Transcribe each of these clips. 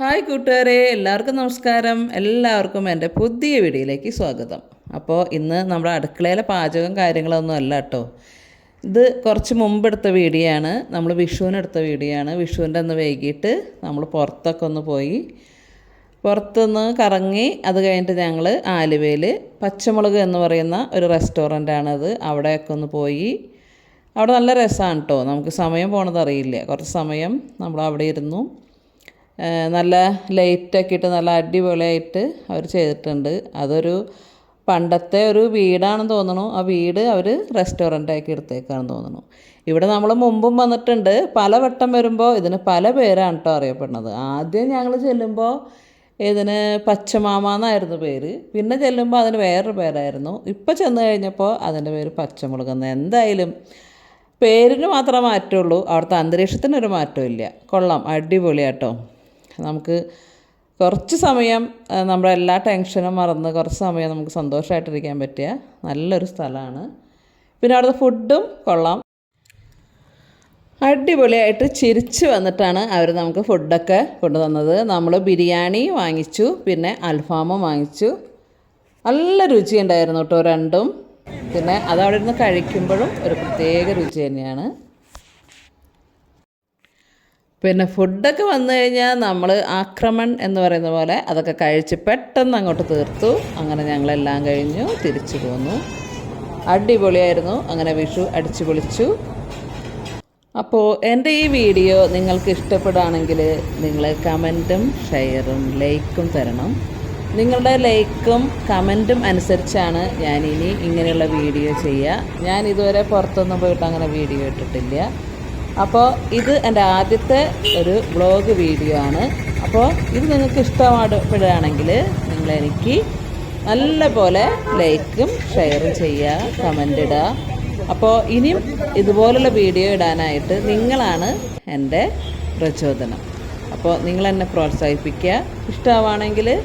Hi കൂട്ടുകാരെ എല്ലാവർക്കും നമസ്കാരം. എല്ലാവർക്കും എന്റെ പുതിയ വീഡിയോയിലേക്ക് സ്വാഗതം. അപ്പോൾ ഇന്ന് നമ്മുടെ അടുക്കളയിലെ പാചകം കാര്യങ്ങളൊന്നും അല്ല കേട്ടോ. ഇത് കുറച്ച് മുമ്പ് എടുത്ത വീഡിയോ ആണ്. നമ്മൾ വിഷുവിന് എടുത്ത വീഡിയോ ആണ്. വിഷുവിന്റെ അന്ന് വൈകിട്ട് നമ്മൾ പുറത്തൊക്കെ ഒന്ന് പോയി പുറത്തുനിന്ന് കറങ്ങി അത് കഴിഞ്ഞിട്ട് ഞങ്ങൾ ആലുവയിൽ പച്ചമുളക് എന്ന് പറയുന്ന ഒരു റെസ്റ്റോറന്റ് റെസ്റ്റോറന്റാണത് അവിടെയൊക്കെ ഒന്ന് പോയി. അവിടെ നല്ല രസമാണ് കേട്ടോ. നമുക്ക് സമയം പോണത് അറിയില്ല കുറച്ച് സമയം നമ്മൾ അവിടെ ഇരുന്നു. നല്ല ലൈറ്റൊക്കെ ഇട്ട് നല്ല അടിപൊളിയായിട്ട് അവർ ചെയ്തിട്ടുണ്ട്. അതൊരു പണ്ടത്തെ ഒരു വീടാണെന്ന് തോന്നുന്നു. ആ വീട് അവർ റെസ്റ്റോറന്റാക്കി എടുത്തേക്കാണെന്ന് തോന്നുന്നു. ഇവിടെ നമ്മൾ മുമ്പും വന്നിട്ടുണ്ട്. പല വട്ടം വരുമ്പോൾ ഇതിന് പല പേരാണ് കേട്ടോ അറിയപ്പെടുന്നത്. ആദ്യം ഞങ്ങൾ ചെല്ലുമ്പോൾ ഇതിന് പച്ചമാമ എന്നായിരുന്നു പേര്. പിന്നെ ചെല്ലുമ്പോൾ അതിന് വേറൊരു പേരായിരുന്നു. ഇപ്പോൾ ചെന്ന് കഴിഞ്ഞപ്പോൾ അതിന്റെ പേര് പച്ചമുളകെന്ന് എന്തായാലും പേരിന് മാത്രമേ മാറ്റമുള്ളൂ അവിടുത്തെ അന്തരീക്ഷത്തിനൊരു മാറ്റമില്ല കൊള്ളാം. അടിപൊളിയാട്ടോ. നമുക്ക് കുറച്ച് സമയം നമ്മുടെ എല്ലാ ടെൻഷനും മറന്ന് കുറച്ച് സമയം നമുക്ക് സന്തോഷമായിട്ടിരിക്കാൻ പറ്റിയ നല്ലൊരു സ്ഥലമാണ്. പിന്നെ അവിടുത്തെ ഫുഡും കൊള്ളാം. അടിപൊളിയായിട്ട് ചിരിച്ച് വന്നിട്ടാണ് അവർ നമുക്ക് ഫുഡൊക്കെ കൊണ്ടുതന്നത്. നമ്മൾ ബിരിയാണി വാങ്ങിച്ചു പിന്നെ അൽഫാമും വാങ്ങിച്ചു. നല്ല രുചി ഉണ്ടായിരുന്നു കേട്ടോ രണ്ടും. പിന്നെ അതവിടെ ഇരുന്ന് കഴിക്കുമ്പോഴും ഒരു പ്രത്യേക രുചി തന്നെയാണ്. പിന്നെ ഫുഡൊക്കെ വന്നു കഴിഞ്ഞാൽ നമ്മൾ ആക്രമൺ എന്ന് പറയുന്ന പോലെ അതൊക്കെ കഴിച്ച് പെട്ടെന്ന് അങ്ങോട്ട് തീർത്തു. അങ്ങനെ ഞങ്ങളെല്ലാം കഴിഞ്ഞു തിരിച്ചു പോന്നു. അടിപൊളിയായിരുന്നു. അങ്ങനെ വിഷു അടിച്ചു പൊളിച്ചു. അപ്പോൾ എന്റെ ഈ വീഡിയോ നിങ്ങൾക്ക് ഇഷ്ടപ്പെടുകയാണെങ്കിൽ നിങ്ങൾ കമന്റും ഷെയറും ലൈക്കും തരണം. നിങ്ങളുടെ ലൈക്കും കമന്റും അനുസരിച്ചാണ് ഞാൻ ഇനി ഇങ്ങനെയുള്ള വീഡിയോ ചെയ്യുക. ഞാൻ ഇതുവരെ പുറത്തൊന്നും പോയിട്ട് അങ്ങനെ വീഡിയോ ഇട്ടിട്ടില്ല. അപ്പോൾ ഇത് എന്റെ ആദ്യത്തെ ഒരു വ്ളോഗ് വീഡിയോ ആണ്. അപ്പോൾ ഇത് നിങ്ങൾക്ക് ഇഷ്ടപ്പെടുകയാണെങ്കിൽ നിങ്ങളെനിക്ക് നല്ല പോലെ ലൈക്കും ഷെയറും ചെയ്യുക കമന്റ് ഇടുക. അപ്പോൾ ഇനിയും ഇതുപോലുള്ള വീഡിയോ ഇടാനായിട്ട് നിങ്ങളാണ് എന്റെ പ്രചോദനം. അപ്പോൾ നിങ്ങൾ എന്നെ പ്രോത്സാഹിപ്പിക്കുക. ഇഷ്ടമാണെങ്കിൽ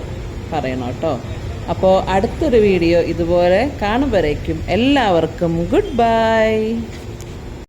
പറയണം കേട്ടോ. അപ്പോൾ അടുത്തൊരു വീഡിയോ ഇതുപോലെ കാണുമ്പോഴേക്കും എല്ലാവർക്കും ഗുഡ് ബൈ.